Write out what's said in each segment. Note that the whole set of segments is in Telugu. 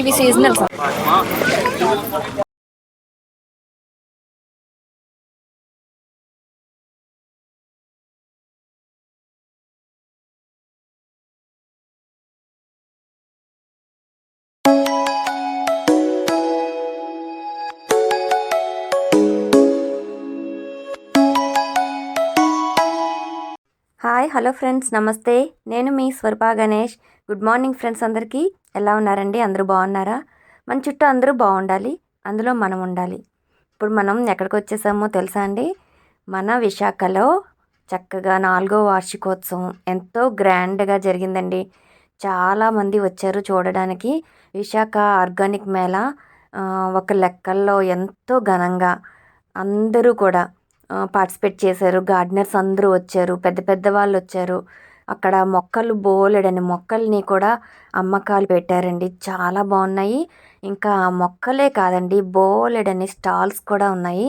ఇవి సీజనల్ హాయ్ హలో ఫ్రెండ్స్ నమస్తే. నేను మీ Swaroopa Ganesh. Good morning friends అందరికీ. ఎలా ఉన్నారండి? అందరూ బాగున్నారా? మన చుట్టూ అందరూ బాగుండాలి. అందులో మనం ఉండాలి. ఇప్పుడు మనం ఎక్కడికి వచ్చేసామో తెలుసా అండి? మన విశాఖలో చక్కగా నాలుగో వార్షికోత్సవం ఎంతో గ్రాండ్గా జరిగిందండి. చాలామంది వచ్చారు చూడడానికి. విశాఖ ఆర్గానిక్ మేళా ఒక లెక్కల్లో ఎంతో ఘనంగా అందరూ కూడా పార్టిసిపేట్ చేశారు. గార్డెనర్స్ అందరూ వచ్చారు. పెద్ద పెద్ద వాళ్ళు వచ్చారు. అక్కడ మొక్కలు బోలెడని మొక్కల్ని కూడా అమ్మకాలు పెట్టారండి. చాలా బాగున్నాయి. ఇంకా మొక్కలే కాదండి బోలెడని స్టాల్స్ కూడా ఉన్నాయి.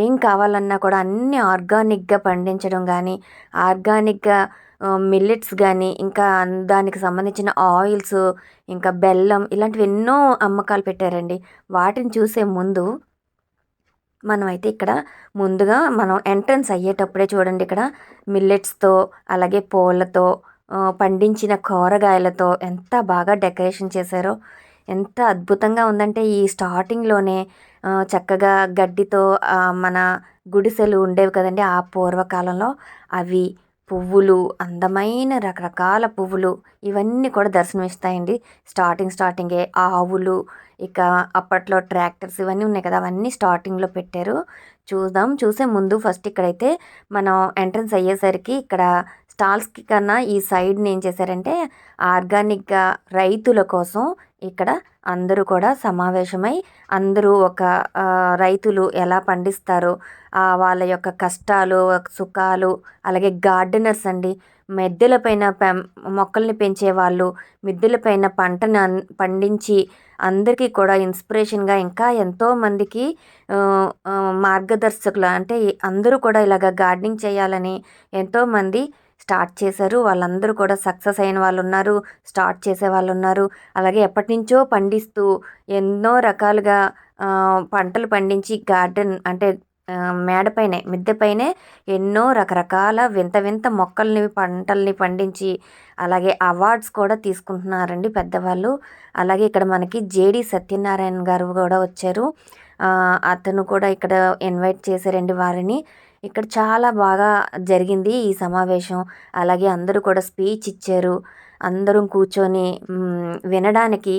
ఏం కావాలన్నా కూడా అన్నీ ఆర్గానిక్గా పండించడం కానీ ఆర్గానిక్గా మిల్లెట్స్ కానీ ఇంకా దానికి సంబంధించిన ఆయిల్స్ ఇంకా బెల్లం ఇలాంటివి ఎన్నో అమ్మకాలు పెట్టారండి. వాటిని చూసే ముందు మనమైతే ఇక్కడ ముందుగా మనం ఎంట్రన్స్ అయ్యేటప్పుడే చూడండి ఇక్కడ మిల్లెట్స్తో అలాగే పూలతో పండించిన కూరగాయలతో ఎంత బాగా డెకరేషన్ చేశారో ఎంత అద్భుతంగా ఉందంటే ఈ స్టార్టింగ్లోనే చక్కగా గడ్డితో మన గుడిసెలు ఉండేవి కదండి ఆ పూర్వకాలంలో. అవి పువ్వులు అందమైన రకరకాల పువ్వులు ఇవన్నీ కూడా దర్శనమిస్తాయండి. స్టార్టింగ్ స్టార్టింగే ఆవులు ఇక అప్పట్లో ట్రాక్టర్స్ ఇవన్నీ ఉన్నాయి కదా అవన్నీ స్టార్టింగ్లో పెట్టారు. చూద్దాం చూసే ముందు ఫస్ట్ ఇక్కడైతే మనం ఎంట్రన్స్ అయ్యేసరికి ఇక్కడ స్టాల్స్కి కన్నా ఈ సైడ్ని ఏం చేశారంటే ఆర్గానిక్గా రైతుల కోసం ఇక్కడ అందరూ కూడా సమావేశమై అందరూ ఒక రైతులు ఎలా పండిస్తారో వాళ్ళ యొక్క కష్టాలు సుఖాలు అలాగే గార్డెనర్స్ అండి. మిద్దెల పైన పెం మొక్కల్ని పెంచే వాళ్ళు మిద్దెల పైన పంటను అన్- పండించి అందరికీ కూడా ఇన్స్పిరేషన్గా ఇంకా ఎంతోమందికి మార్గదర్శకులు అంటే అందరూ కూడా ఇలాగ గార్డెనింగ్ చేయాలని ఎంతోమంది స్టార్ట్ చేశారు. వాళ్ళందరూ కూడా సక్సెస్ అయిన వాళ్ళు ఉన్నారు స్టార్ట్ చేసే వాళ్ళు ఉన్నారు అలాగే ఎప్పటి నుంచో పండిస్తూ ఎన్నో రకాలుగా పంటలు పండించి గార్డెన్ అంటే మేడపైనే మిద్దెపైనే ఎన్నో రకరకాల వింత వింత మొక్కల్ని పంటల్ని పండించి అలాగే అవార్డ్స్ కూడా తీసుకుంటున్నారండి పెద్దవాళ్ళు. అలాగే ఇక్కడ మనకి జేడి సత్యనారాయణ గారు కూడా వచ్చారు. అతను కూడా ఇక్కడ ఇన్వైట్ చేశారండి వారిని. ఇక్కడ చాలా బాగా జరిగింది ఈ సమావేశం. అలాగే అందరూ కూడా స్పీచ్ ఇచ్చారు. అందరం కూర్చొని వినడానికి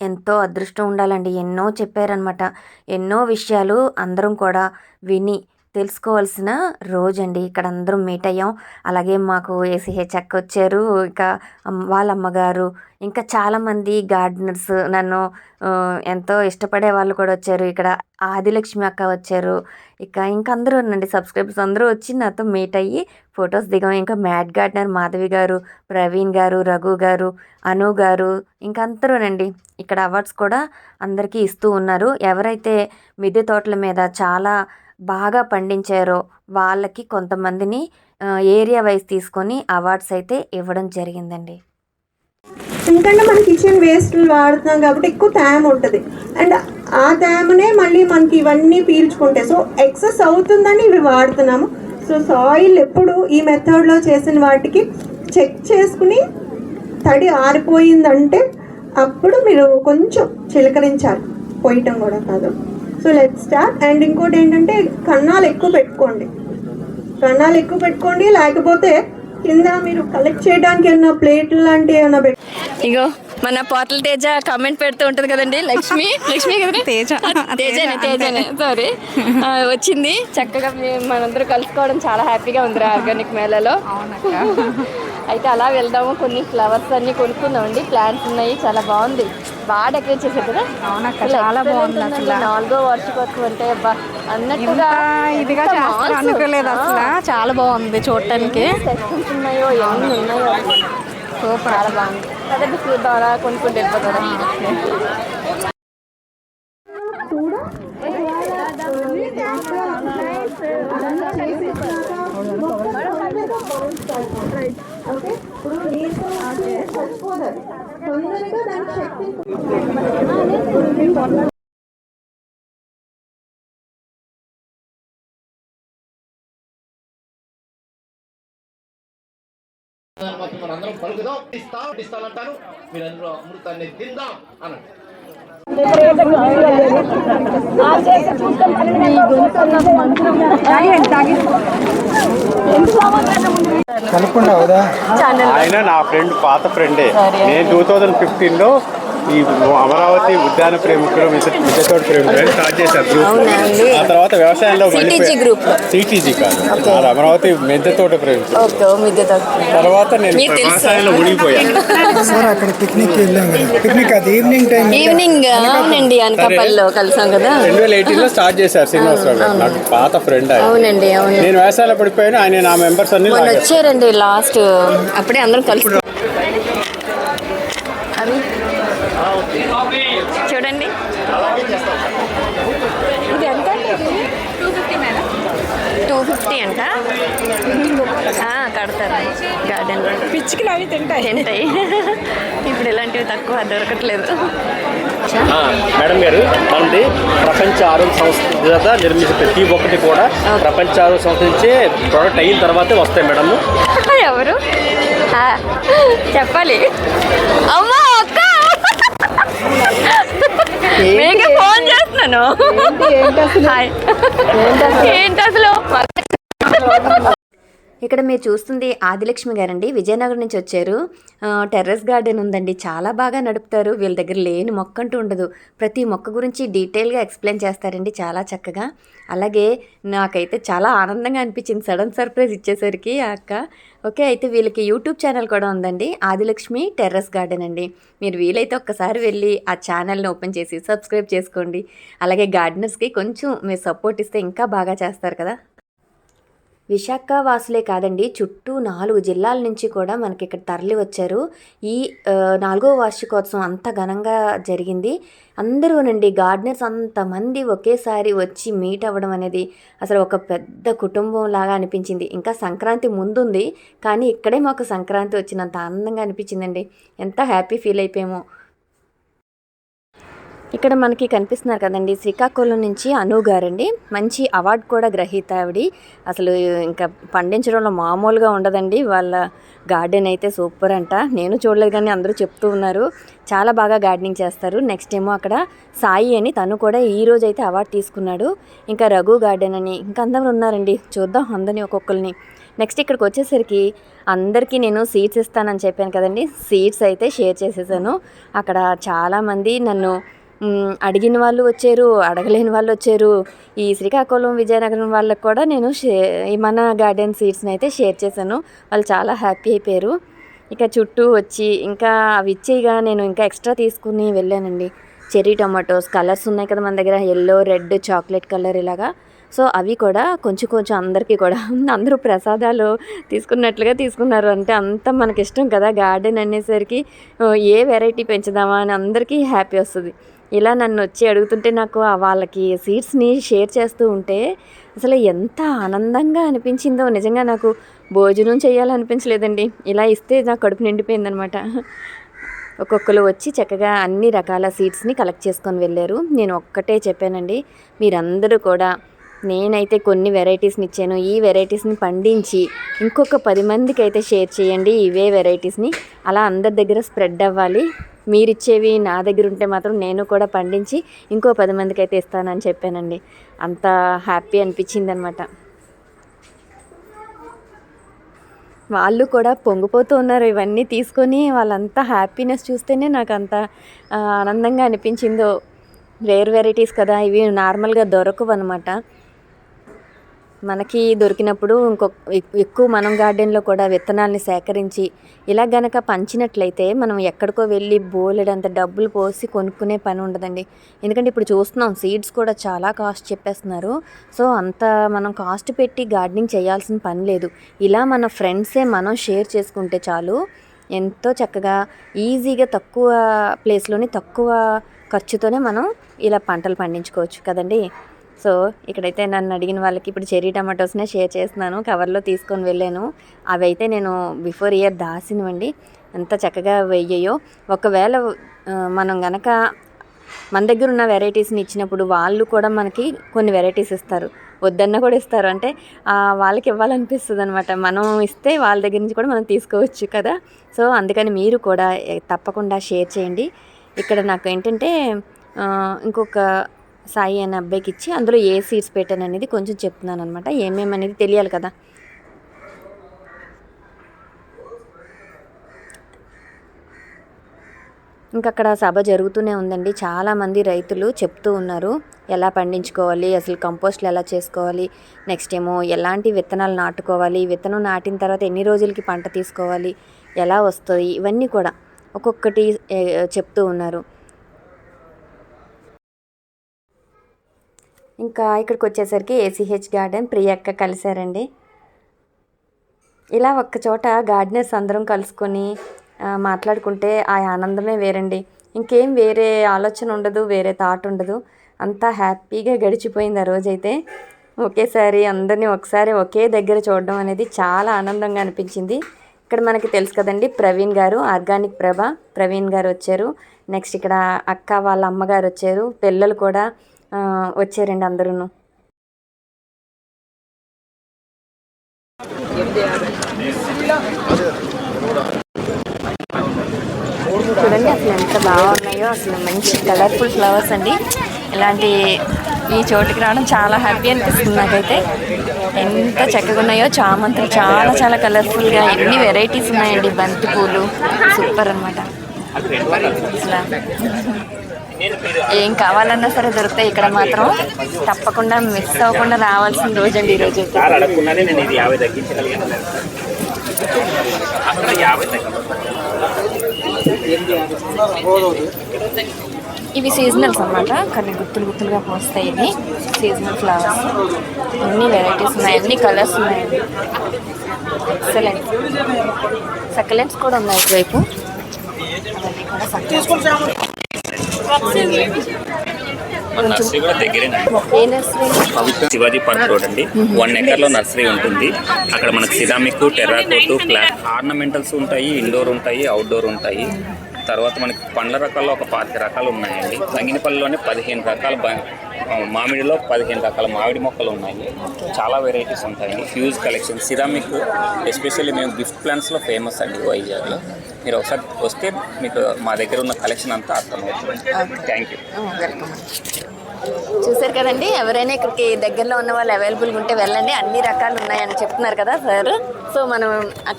ఎంతో అదృష్టం ఉండాలండి. ఎన్నో చెప్పారనమాట ఎన్నో విషయాలు అందరం కూడా విని తెలుసుకోవాల్సిన రోజండి. ఇక్కడ అందరం మీట్ అయ్యాం. అలాగే మాకు ఏసీహెచ్ అక్క వచ్చారు. ఇక అమ్- వాళ్ళ అమ్మగారు ఇంకా చాలామంది గార్డెనర్స్ నన్ను ఎంతో ఇష్టపడే వాళ్ళు కూడా వచ్చారు. ఇక్కడ ఆదిలక్ష్మి అక్క వచ్చారు. ఇక ఇంకా అందరూ ఉండండి. సబ్స్క్రైబర్స్ అందరూ వచ్చి నాతో మీట్ అయ్యి ఫొటోస్ దిగాం. ఇంకా మ్యాట్ గార్డెనర్ మాధవి గారు ప్రవీణ్ గారు రఘు గారు అను గారు ఇంకా అందరూనండి ఇక్కడ అవార్డ్స్ కూడా అందరికీ ఇస్తూ ఉన్నారు. ఎవరైతే మిద్దె తోటల మీద చాలా బాగా పండించారో వాళ్ళకి కొంతమందిని ఏరియా వైజ్ తీసుకొని అవార్డ్స్ అయితే ఇవ్వడం జరిగిందండి. ఎందుకంటే మన కిచెన్ వేస్ట్లు వాడుతున్నాం కాబట్టి ఎక్కువ తేమ ఉంటుంది. అండ్ ఆ తేమనే మళ్ళీ మనకి ఇవన్నీ పీల్చుకుంటాయి. సో ఎక్సెస్ అవుతుందని ఇవి వాడుతున్నాము. సో సాయిల్ ఎప్పుడు ఈ మెథడ్లో చేసిన వాటికి చెక్ చేసుకుని తడి ఆరిపోయిందంటే అప్పుడు మీరు కొంచెం చిలకరించాలి. పోయటం కూడా కాదు. సో లెట్ స్టార్ట్ అండ్ ఇంకోటి ఏంటంటే కన్నాలు ఎక్కువ పెట్టుకోండి. కన్నాలు ఎక్కువ పెట్టుకోండి లేకపోతే కింద మీరు కలెక్ట్ చేయడానికి ఏమన్నా ప్లేట్లు లాంటివి ఏమైనా పెట్టు ఇగో మన పోర్టల్ తేజ కామెంట్ పెడుతూ ఉంటది కదండి లక్ష్మి? లక్ష్మి కదండి తేజ. తేజనే తేజనే. సారీ వచ్చింది. చక్కగా మేము మనందరూ కలుసుకోవడం చాలా హ్యాపీగా ఉంది ఆర్గానిక్ మేళలో. అయితే అలా వెళ్దాము. కొన్ని ఫ్లవర్స్ అన్ని కొనుక్కుందామండి. ప్లాంట్స్ ఉన్నాయి. చాలా బాగుంది. బాగా డెకరేట్ చేశారు కదా? అవునక్క, చాలా బాగుంది. అసలు. నాలుగో వార్షికోత్సవం అంటే అబ్బా అన్నట్టుగా ఇదిగా చేస్తారు. అనుకోలేదు అసలు. చాలా బాగుంది చూడటానికి. ఎన్ని sections ఉన్నాయో ఎన్ని ఉన్నాయో. సూపర్. చాలా బాగుంది. అదే బిస్కెట్ ద్వారా కొనుక్కుంటే వెళ్ళిపోతారా ఓకే ఇప్పుడు తొందరగా దానికి శక్తి మనందరం పలుకుదాం. ఇస్తా ఇస్తానంటాను మీరందరూ అమృతాన్ని తిందాం అనండి. కనుక్కుండా అవుదా ఆయన నా ఫ్రెండ్ పాత ఫ్రెండే. నేను టూ థౌజండ్ ఫిఫ్టీన్లో ఈ అమరావతి ఉద్యాన ప్రేమికులు విజయతోటి ప్రేమికులు అని స్టార్ట్ చేశారు గ్రూప్ ఆ తర్వాత వ్యవసాయంలో group లో. సిటీజీ కాదు. అది అమరావతి మిద్దెతోట ప్రేమికులు తర్వాత నేను? వ్యవసాయంలో మునిగిపోయాను. సార్ అక్కడ పిక్నిక్ వెళ్ళాం పిక్నిక్ అది ఈవినింగ్ టైం ఈవినింగ్ అవునండి అనకాపల్లిలో కలిసాం కదా. రెండు వేల ఎయిటీన్లో స్టార్ట్ చేశారు శ్రీనివాసరావు నాకు పాత ఫ్రెండ్ అవునండి అవును. నేను వ్యవసాయంలో పడిపోయాను. ఆయన నా మెంబర్స్ అన్ని. వచ్చారండి లాస్ట్ అప్పుడే అందరం కలిసి అవి చూడండి ఇది ఎంత two fifty madam two fifty అంట? ఆ, కడతారు. గార్డెన్ పిచ్చికి అవి తింటాయి. తింటాయి. ఇప్పుడు ఇలాంటివి తక్కువ దొరకట్లేదు. ఆ, మేడం గారు మనది ప్రపంచ ఆరోగ్య సంస్థ నిర్మించే ప్రతి ఒక్కటి కూడా ప్రపంచ ఆరోగ్య సంస్థ నుంచే ప్రొడక్ట్ అయిన తర్వాతే వస్తాయి మేడం. ఎవరు? చెప్పాలి. అమ్మా అక్క! మీకే ఫోన్ చేస్తున్నాను. ఏంటి అసలు? ఇక్కడ మీరు చూస్తుంది ఆదిలక్ష్మి గారండి. విజయనగరం నుంచి వచ్చారు. టెర్రస్ గార్డెన్ ఉందండి. చాలా బాగా నడుపుతారు. వీళ్ళ దగ్గర లేని మొక్క అంటూ ఉండదు. ప్రతి మొక్క గురించి డీటెయిల్గా ఎక్స్ప్లెయిన్ చేస్తారండి చాలా చక్కగా. అలాగే నాకైతే చాలా ఆనందంగా అనిపించింది. సడన్ సర్ప్రైజ్ ఇచ్చేసరికి అక్క. ఓకే అయితే వీళ్ళకి యూట్యూబ్ ఛానల్ కూడా ఉందండి. ఆదిలక్ష్మి టెర్రస్ గార్డెన్ అండి. మీరు వీలైతే ఒక్కసారి వెళ్ళి ఆ ఛానల్ని ఓపెన్ చేసి సబ్స్క్రైబ్ చేసుకోండి. అలాగే గార్డెనర్స్కి కొంచెం మీరు సపోర్ట్ ఇస్తే ఇంకా బాగా చేస్తారు కదా. విశాఖ వాసులే కాదండి చుట్టూ నాలుగు జిల్లాల నుంచి కూడా మనకి ఇక్కడ తరలి వచ్చారు ఈ నాలుగో వార్షికోత్సవం అంత ఘనంగా జరిగింది. అందరూనండి గార్డెనర్స్ అంతమంది ఒకేసారి వచ్చి మీట్ అవ్వడం అనేది అసలు ఒక పెద్ద కుటుంబం లాగా అనిపించింది. ఇంకా సంక్రాంతి ముందుంది కానీ ఇక్కడే మాకు సంక్రాంతి వచ్చినంత ఆనందంగా అనిపించిందండి. ఎంత హ్యాపీ ఫీల్ అయిపోయామో. ఇక్కడ మనకి కనిపిస్తున్నారు కదండి శ్రీకాకుళం నుంచి అను గారండి. మంచి అవార్డు కూడా గ్రహీత ఆవిడ. అసలు ఇంకా పండించడంలో మామూలుగా ఉండదండి. వాళ్ళ గార్డెన్ అయితే సూపర్ అంట. నేను చూడలేదు కానీ అందరూ చెప్తూ ఉన్నారు. చాలా బాగా గార్డెనింగ్ చేస్తారు. నెక్స్ట్ ఏమో అక్కడ సాయి అని తను కూడా ఈ రోజు అయితే అవార్డు తీసుకున్నాడు. ఇంకా రఘు గార్డెన్ అని ఇంకా అందరూ ఉన్నారండి. చూద్దాం అందరిని ఒక్కొక్కరిని. నెక్స్ట్ ఇక్కడికి వచ్చేసరికి అందరికీ నేను సీట్స్ ఇస్తానని చెప్పాను కదండి. సీట్స్ అయితే షేర్ చేసేసాను. అక్కడ చాలామంది నన్ను అడిగిన వాళ్ళు వచ్చారు అడగలేని వాళ్ళు వచ్చారు. ఈ శ్రీకాకుళం విజయనగరం వాళ్ళకి కూడా నేను షే మన గార్డెన్ సీట్స్ని అయితే షేర్ చేశాను. వాళ్ళు చాలా హ్యాపీ అయిపోయారు. ఇక చుట్టూ వచ్చి ఇంకా అవి ఇచ్చేయగా నేను ఇంకా ఎక్స్ట్రా తీసుకుని వెళ్ళానండి. చెర్రీ టొమాటోస్ కలర్స్ ఉన్నాయి కదా మన దగ్గర ఎల్లో రెడ్ చాక్లెట్ కలర్ ఇలాగా. సో అవి కూడా కొంచెం కొంచెం అందరికీ కూడా అందరూ ప్రసాదాలు తీసుకున్నట్లుగా తీసుకున్నారు. అంటే అంత మనకి ఇష్టం కదా గార్డెన్ అనేసరికి ఏ వెరైటీ పెంచుదామా అని అందరికీ హ్యాపీ వస్తుంది. ఇలా నన్ను వచ్చి అడుగుతుంటే నాకు వాళ్ళకి సీట్స్ని షేర్ చేస్తూ ఉంటే అసలు ఎంత ఆనందంగా అనిపించిందో. నిజంగా నాకు భోజనం చేయాలనిపించలేదండి. ఇలా ఇస్తే నా కడుపు నిండిపోయిందనమాట. ఒక్కొక్కరు వచ్చి చక్కగా అన్ని రకాల సీడ్స్ని కలెక్ట్ చేసుకొని వెళ్ళారు. నేను ఒక్కటే చెప్పానండి. మీరందరూ కూడా నేనైతే కొన్ని వెరైటీస్ని ఇచ్చాను ఈ వెరైటీస్ని పండించి ఇంకొక పది మందికి అయితే షేర్ చేయండి. ఇవే వెరైటీస్ని. అలా అందరి దగ్గర స్ప్రెడ్ అవ్వాలి. మీరిచ్చేవి నా దగ్గర ఉంటే మాత్రం నేను కూడా పండించి ఇంకో పది మందికి అయితే ఇస్తానని చెప్పానండి. అంత హ్యాపీ అనిపించింది అనమాట వాళ్ళు కూడా పొంగిపోతూ ఉన్నారు. ఇవన్నీ తీసుకొని వాళ్ళంతా హ్యాపీనెస్ చూస్తేనే నాకు అంత ఆనందంగా అనిపించిందో. రేర్ వెరైటీస్ కదా. ఇవి నార్మల్గా దొరకవు అనమాట మనకి దొరికినప్పుడు ఇంకొక ఎక్కువ మనం గార్డెన్లో కూడా విత్తనాల్ని సేకరించి ఇలా గనక పంచినట్లయితే మనం ఎక్కడికో వెళ్ళి బోలెడంత డబ్బులు పోసి కొనుక్కునే పని ఉండదండి. ఎందుకంటే ఇప్పుడు చూస్తున్నాం సీడ్స్ కూడా చాలా కాస్ట్ చెప్పేస్తున్నారు. సో అంత మనం కాస్ట్ పెట్టి గార్డెనింగ్ చేయాల్సిన పని లేదు. ఇలా మన ఫ్రెండ్సే మనం షేర్ చేసుకుంటే చాలు ఎంతో చక్కగా ఈజీగా తక్కువ ప్లేస్లోని తక్కువ ఖర్చుతోనే మనం ఇలా పంటలు పండించుకోవచ్చు కదండి. సో ఇక్కడైతే నన్ను అడిగిన వాళ్ళకి ఇప్పుడు చెర్రీ టమాటోస్నే షేర్ చేస్తున్నాను కవర్లో తీసుకొని వెళ్ళాను. అవి అయితే నేను బిఫోర్ ఇయర్ దాసినవండి. ఎంత చక్కగా వెయ్యయో. ఒకవేళ మనం గనక మన దగ్గర ఉన్న వెరైటీస్ని ఇచ్చినప్పుడు వాళ్ళు కూడా మనకి కొన్ని వెరైటీస్ ఇస్తారు. వద్దన్న కూడా ఇస్తారు. అంటే వాళ్ళకి ఇవ్వాలనిపిస్తుంది అనమాట మనం ఇస్తే వాళ్ళ దగ్గర నుంచి కూడా మనం తీసుకోవచ్చు కదా. సో అందుకని మీరు కూడా తప్పకుండా షేర్ చేయండి. ఇక్కడ నాకు ఏంటంటే ఇంకొక సాయి అనే అబ్బాయికి ఇచ్చి అందులో ఏ సీడ్స్ పెట్టాను అనేది కొంచెం చెప్తున్నాను అనమాట ఏమేమి అనేది తెలియాలి కదా. ఇంకా అక్కడ సభ జరుగుతూనే ఉందండి. చాలామంది రైతులు చెప్తూ ఉన్నారు. ఎలా పండించుకోవాలి అసలు కంపోస్ట్లు ఎలా చేసుకోవాలి నెక్స్ట్ ఏమో ఎలాంటి విత్తనాలు నాటుకోవాలి విత్తనం నాటిన తర్వాత ఎన్ని రోజులకి పంట తీసుకోవాలి ఎలా వస్తుంది ఇవన్నీ కూడా ఒక్కొక్కటి చెప్తూ ఉన్నారు. ఇంకా ఇక్కడికి వచ్చేసరికి ఏసీహెచ్ గార్డెన్ ప్రియక్క కలిశారండి. ఇలా ఒక్క చోట గార్డెనర్స్ అందరం కలుసుకొని మాట్లాడుకుంటే ఆ ఆనందమే వేరండి. ఇంకేం వేరే ఆలోచన ఉండదు వేరే థాట్ ఉండదు. అంతా హ్యాపీగా గడిచిపోయింది ఆ రోజైతే. ఒకేసారి అందరినీ ఒకసారి ఒకే దగ్గర చూడడం అనేది చాలా ఆనందంగా అనిపించింది. ఇక్కడ మనకి తెలుసు కదండి ప్రవీణ్ గారు ఆర్గానిక్ ప్రభ. ప్రవీణ్ గారు వచ్చారు. నెక్స్ట్ ఇక్కడ అక్క వాళ్ళ అమ్మగారు వచ్చారు. పిల్లలు కూడా వచ్చారండి అందరూ చూడండి అసలు ఎంత బాగున్నాయో అసలు మంచి కలర్ఫుల్ ఫ్లవర్స్ అండి. ఇలాంటి ఈ చోటుకి రావడం చాలా హ్యాపీ అనిపిస్తుంది నాకైతే. ఎంత చక్కగా ఉన్నాయో చామంతులు చాలా చాలా కలర్ఫుల్గా ఎన్ని వెరైటీస్ ఉన్నాయండి బంతి పూలు సూపర్ అనమాట అసలు ఏం కావాలన్నా సరే దొరుకుతాయి. ఇక్కడ మాత్రం తప్పకుండా మిస్ అవ్వకుండా రావాల్సిన రోజు అండి ఈరోజు ఇవి సీజనల్స్ అన్నమాట. కానీ గుత్తులు గుత్తులుగా పోస్తాయి ఇవి. సీజనల్ ఫ్లవర్స్ అన్ని వెరైటీస్ ఉన్నాయి. అన్ని కలర్స్ ఉన్నాయండి ఎక్సలెంట్ సకలెంట్స్ కూడా ఉన్నాయి ఇటువైపు. అవన్నీ కూడా. నర్సరీ కూడా దగ్గరేనండి. శివాజీ పార్క్ రోడ్ అండి. వన్ ఎకర్లో నర్సరీ ఉంటుంది. అక్కడ మనకు సిరామిక్ టెర్రాకోటు ఆర్నమెంటల్స్ ఉంటాయి ఇండోర్ ఉంటాయి అవుట్డోర్ ఉంటాయి. తర్వాత మనకి పండ్ల రకాల్లో ఒక పాతిక రకాలు ఉన్నాయండి. తంగినపల్లిలోనే పదిహేను రకాల మామిడిలో పదిహేను రకాల మామిడి మొక్కలు ఉన్నాయి. చాలా వెరైటీస్ ఉంటాయండి. ఫ్యూజ్ కలెక్షన్ సిరామిక్ ఎస్పెషల్లీ మేము గిఫ్ట్ ప్లాన్స్లో ఫేమస్ అండి వైజాగ్లో. మీరు ఒకసారి వస్తే మీకు మా దగ్గర ఉన్న కలెక్షన్ అంతా అర్థమవుతుంది. థ్యాంక్ యూ చూసారు కదండి ఎవరైనా ఇక్కడికి దగ్గరలో ఉన్న వాళ్ళు అవైలబుల్గా ఉంటే వెళ్ళండి. అన్ని రకాలు ఉన్నాయని చెప్తున్నారు కదా సార్. సో మనం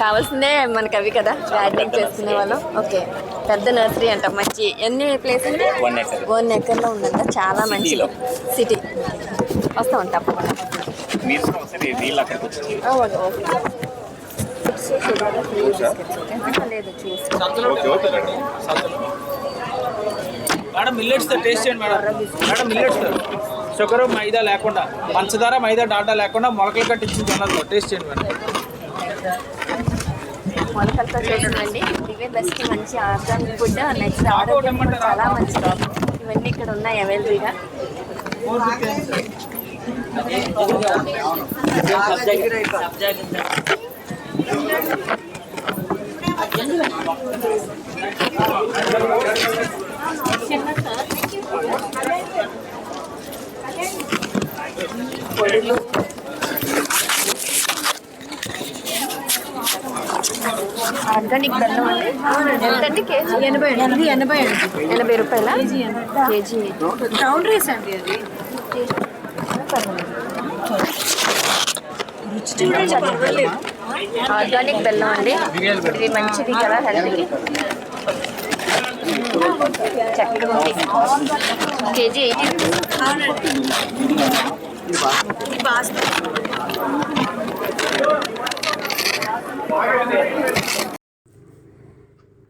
కావాల్సిందే మనకి అవి కదా. గార్డెనింగ్ చేసుకునే వాళ్ళం. ఓకే పెద్ద నర్సరీ అంట మంచి. ఎన్ని ప్లేస్ వన్ ఎకర్. వన్ ఎకర్లో ఉందంట చాలా మంచి. సిటీ. వస్తాం ఓకే. లేదు మేడం మిల్లెట్స్ టేస్ట్ చేయండి madam. Madam millets sugar maida లేకుండా పంచదార మైదా డాటా లేకుండా మొలకలు కట్టించిన జొన్నలతో టేస్ట్ చేయండి మేడం. మొలకలతో చేసిందండి ఇవే బెస్ట్ మంచి ఆర్గానిక్ ఫుడ్. నెక్స్ట్ ఆరోగ్యం కూడా చాలా మంచిది. ఇవన్నీ ఇక్కడ ఉన్నాయి అవైలబుల్గా. పొడులు ఆర్గానిక్ బెల్లం అండి ఎంతండి కేజీ? ఎనభై ఎనభై రూపాయల? కేజీ రౌండ్ రైస్ అండి అది. ఆర్గానిక్ బెల్లం అండి. ఇది మంచిది కదా హెల్త్కి ఉంది. KG eighty.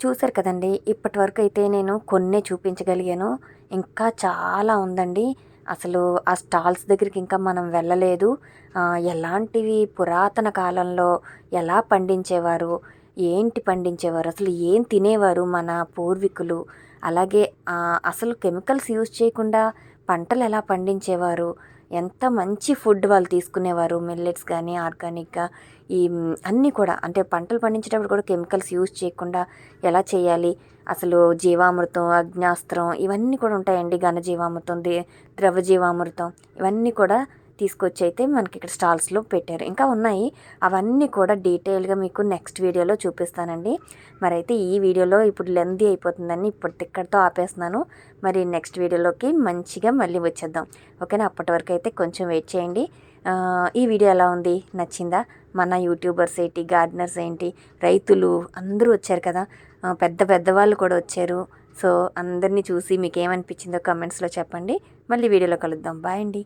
చూశారు కదండి ఇప్పటి వరకు అయితే నేను కొన్నే చూపించగలిగాను. ఇంకా చాలా ఉందండి. అసలు ఆ స్టాల్స్ దగ్గరికి ఇంకా మనం వెళ్ళలేదు. ఎలాంటివి పురాతన కాలంలో ఎలా పండించేవారు ఏంటి పండించేవారు అసలు ఏం తినేవారు మన పూర్వీకులు అలాగే అసలు కెమికల్స్ యూజ్ చేయకుండా పంటలు ఎలా పండించేవారు ఎంత మంచి ఫుడ్ వాళ్ళు తీసుకునేవారు మిల్లెట్స్ కానీ ఆర్గానిక్గా ఈ అన్నీ కూడా. అంటే పంటలు పండించేటప్పుడు కూడా కెమికల్స్ యూజ్ చేయకుండా ఎలా చేయాలి? అసలు జీవామృతం అగ్నాస్త్రం ఇవన్నీ కూడా ఉంటాయండి ఘనజీవామృతం దే ద్రవ జీవామృతం ఇవన్నీ కూడా తీసుకొచ్చి అయితే మనకి ఇక్కడ స్టాల్స్లో పెట్టారు. ఇంకా ఉన్నాయి. అవన్నీ కూడా డీటెయిల్గా మీకు నెక్స్ట్ వీడియోలో చూపిస్తానండి. మరి అయితే ఈ వీడియోలో ఇప్పుడు లెందీ అయిపోతుందని ఇప్పుడు ఇక్కడితో ఆపేస్తున్నాను. మరి నెక్స్ట్ వీడియోలోకి మంచిగా మళ్ళీ వచ్చేద్దాం. ఓకేనా? అప్పటి వరకు అయితే కొంచెం వెయిట్ చేయండి. ఈ వీడియో ఎలా ఉంది? నచ్చిందా? మన యూట్యూబర్స్ ఏంటి? గార్డెనర్స్ ఏంటి? రైతులు అందరూ వచ్చారు కదా? పెద్ద పెద్ద వాళ్ళు కూడా వచ్చారు. సో అందరినీ చూసి మీకు ఏమనిపించిందో కమెంట్స్లో చెప్పండి. మళ్ళీ వీడియోలో కలుద్దాం. బాయ్ అండి.